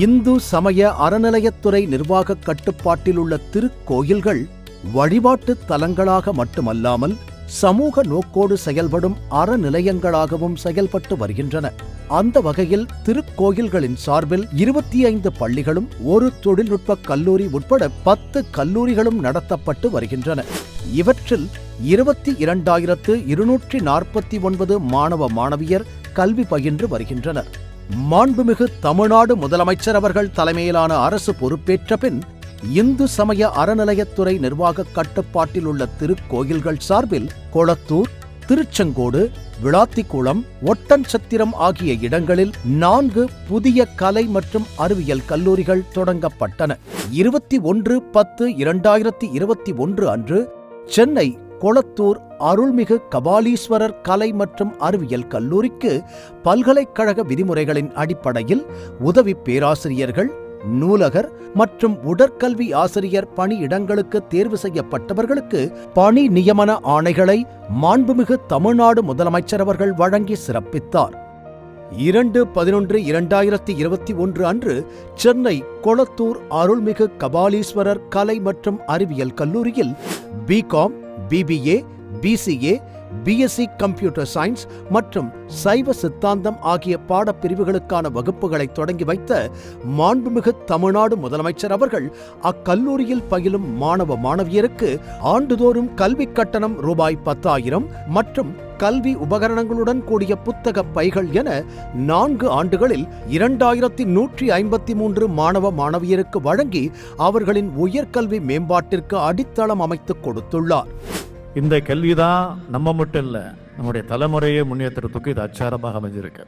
இந்து சமய அறநிலையத்துறை நிர்வாக கட்டுப்பாட்டில் உள்ள திருக்கோயில்கள் வழிபாட்டு தலங்களாக மட்டுமல்லாமல் சமூக நோக்கோடு செயல்படும் அறநிலையங்களாகவும் செயல்பட்டு வருகின்றன. அந்த வகையில் திருக்கோயில்களின் சார்பில் இருபத்தி ஐந்து பள்ளிகளும் ஒரு தொழில்நுட்ப கல்லூரி உட்பட பத்து கல்லூரிகளும் நடத்தப்பட்டு வருகின்றன. இவற்றில் இருபத்தி இரண்டாயிரத்து இருநூற்றி நாற்பத்தி ஒன்பது மாணவ மாணவியர் கல்வி பயின்று வருகின்றனர். மாண்புமிகு தமிழ்நாடு முதலமைச்சர் அவர்கள் தலைமையிலான அரசு பொறுப்பேற்ற பின் இந்து சமய அறநிலையத்துறை நிர்வாக கட்டுப்பாட்டில் உள்ள திருக்கோயில்கள் சார்பில் கொளத்தூர் திருச்செங்கோடு விளாத்திக்குளம் ஒட்டன்சத்திரம் ஆகிய இடங்களில் நான்கு புதிய கலை மற்றும் அறிவியல் கல்லூரிகள் தொடங்கப்பட்டன. இருபத்தி ஒன்று பத்து இரண்டாயிரத்தி இருபத்தி ஒன்று அன்று சென்னை கொளத்தூர் அருள்மிகு கபாலீஸ்வரர் கலை மற்றும் அறிவியல் கல்லூரிக்கு பல்கலைக்கழக விதிமுறைகளின் அடிப்படையில் உதவி பேராசிரியர்கள் நூலகர் மற்றும் உடற்கல்வி ஆசிரியர் பணியிடங்களுக்கு தேர்வு செய்யப்பட்டவர்களுக்கு பணி நியமன ஆணைகளை மாண்புமிகு தமிழ்நாடு முதலமைச்சர் அவர்கள் வழங்கி சிறப்பித்தார். இரண்டு பதினொன்று இரண்டாயிரத்தி இருபத்தி ஒன்று அன்று சென்னை கொளத்தூர் அருள்மிகு கபாலீஸ்வரர் கலை மற்றும் அறிவியல் கல்லூரியில் BCom BBA BCA BSc computer science மற்றும் சைவ சித்தாந்தம் ஆகிய பாடப்பிரிவுகளுக்கான வகுப்புகளை தொடங்கி வைத்த மாண்புமிகு தமிழ்நாடு முதலமைச்சர் அவர்கள் அக்கல்லூரியில் பயிலும் மாணவ மாணவியருக்கு ஆண்டுதோறும் கல்விக் கட்டணம் ரூபாய் பத்தாயிரம் மற்றும் கல்வி உபகரணங்களுடன் கூடிய புத்தக பைகள் என நான்கு ஆண்டுகளில் இரண்டாயிரத்தி நூற்றி ஐம்பத்தி மூன்று மாணவ மாணவியருக்கு வழங்கி அவர்களின் உயர்கல்வி மேம்பாட்டிற்கு அடித்தளம் அமைத்துக் கொடுத்துள்ளார். இந்த கல்வி தான் நம்ம மட்டும் இல்லை நம்முடைய தலைமுறையை முன்னேற்றத்துக்கு இது அச்சாரமாக அமைஞ்சிருக்கு.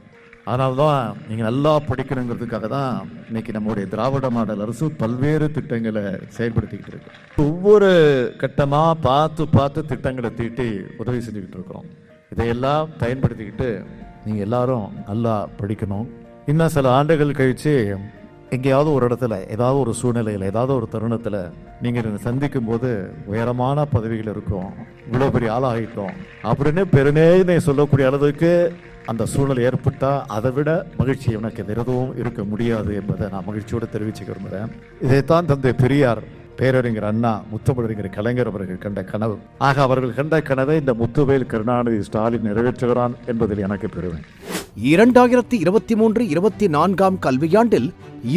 அதனால தான் நீங்கள் நல்லா படிக்கணுங்கிறதுக்காக தான் இன்னைக்கு நம்முடைய திராவிட மாடல் அரசு பல்வேறு திட்டங்களை செயல்படுத்திக்கிட்டு இருக்கு. ஒவ்வொரு கட்டமாக பார்த்து பார்த்து திட்டங்களை தீட்டி உதவி செஞ்சுக்கிட்டு இருக்கிறோம். இதையெல்லாம் பயன்படுத்திக்கிட்டு நீங்கள் எல்லாரும் நல்லா படிக்கணும். இன்னும் சில ஆண்டுகள் கழித்து எங்கேயாவது ஒரு இடத்துல ஏதாவது ஒரு சூழ்நிலையில் ஏதாவது ஒரு தருணத்தில் நீங்கள் சந்திக்கும் போது உயரமான பதவிகள் இருக்கும். இவ்வளோ பெரிய ஆளாகிட்டோம் அப்படின்னு பெருநேனை சொல்லக்கூடிய அளவுக்கு அந்த சூழல் ஏற்பட்டால் அதை விட மகிழ்ச்சி எனக்கு வேறு எதுவும் இருக்க முடியாது என்பதை நான் மகிழ்ச்சியோடு தெரிவிச்சுக்க விரும்புகிறேன் இதைத்தான் தந்தை பெரியார் பேரறிஞர் அண்ணா முத்தமிழறிஞர் கலைஞர் அவர்கள் கண்ட கனவு. ஆக அவர்கள் கண்ட கனவை இந்த முத்துவேல் கருணாநிதி ஸ்டாலின் நிறைவேற்றுகிறான் என்பதில் எனக்கு பெருமை. இரண்டாயிரத்தி இருபத்தி மூன்று இருபத்தி நான்காம் கல்வியாண்டில்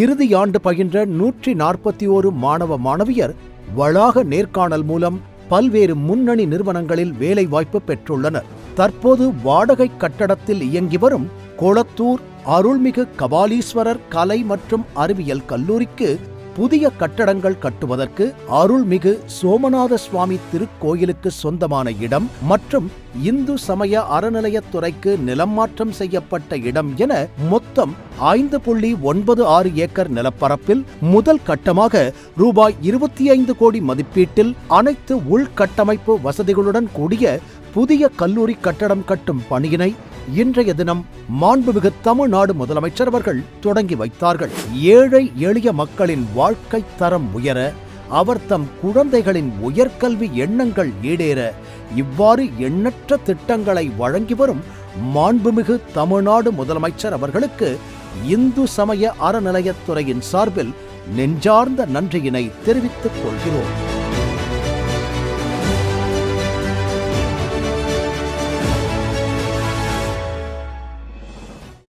இறுதி ஆண்டு பயின்ற நூற்றி நாற்பத்தி ஓரு மாணவ மாணவியர் வளாக நேர்காணல் மூலம் பல்வேறு முன்னணி நிறுவனங்களில் வேலைவாய்ப்பு பெற்றுள்ளனர். தற்போது வாடகை கட்டடத்தில் இயங்கி வரும் கொளத்தூர் அருள்மிகு கபாலீஸ்வரர் கலை மற்றும் அறிவியல் கல்லூரிக்கு புதிய கட்டடங்கள் கட்டுவதற்கு அருள்மிகு சோமநாத சுவாமி திருக்கோயிலுக்கு சொந்தமான இடம் மற்றும் இந்து சமய அறநிலையத்துறைக்கு நிலம் மாற்றம் செய்யப்பட்ட இடம் என மொத்தம் ஐந்து புள்ளி ஒன்பது ஆறு ஏக்கர் நிலப்பரப்பில் முதல் கட்டமாக ரூபாய் இருபத்தி ஐந்து கோடி மதிப்பீட்டில் அனைத்து உள்கட்டமைப்பு வசதிகளுடன் கூடிய புதிய கல்லூரி கட்டடம் கட்டும் பணியினை இன்றைய தினம் மாண்புமிகு தமிழ்நாடு முதலமைச்சர் அவர்கள் தொடங்கி வைத்தார்கள். ஏழை எளிய மக்களின் வாழ்க்கை தரம் உயர அவர் தம் குழந்தைகளின் உயர்கல்வி எண்ணங்கள் ஈடேற இவ்வாறு எண்ணற்ற திட்டங்களை வழங்கி வரும் மாண்புமிகு தமிழ்நாடு முதலமைச்சர் அவர்களுக்கு இந்து சமய அறநிலையத்துறையின் சார்பில் நெஞ்சார்ந்த நன்றியினை தெரிவித்துக் கொள்கிறோம்.